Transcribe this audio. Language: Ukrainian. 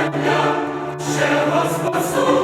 земля ще вас спасу.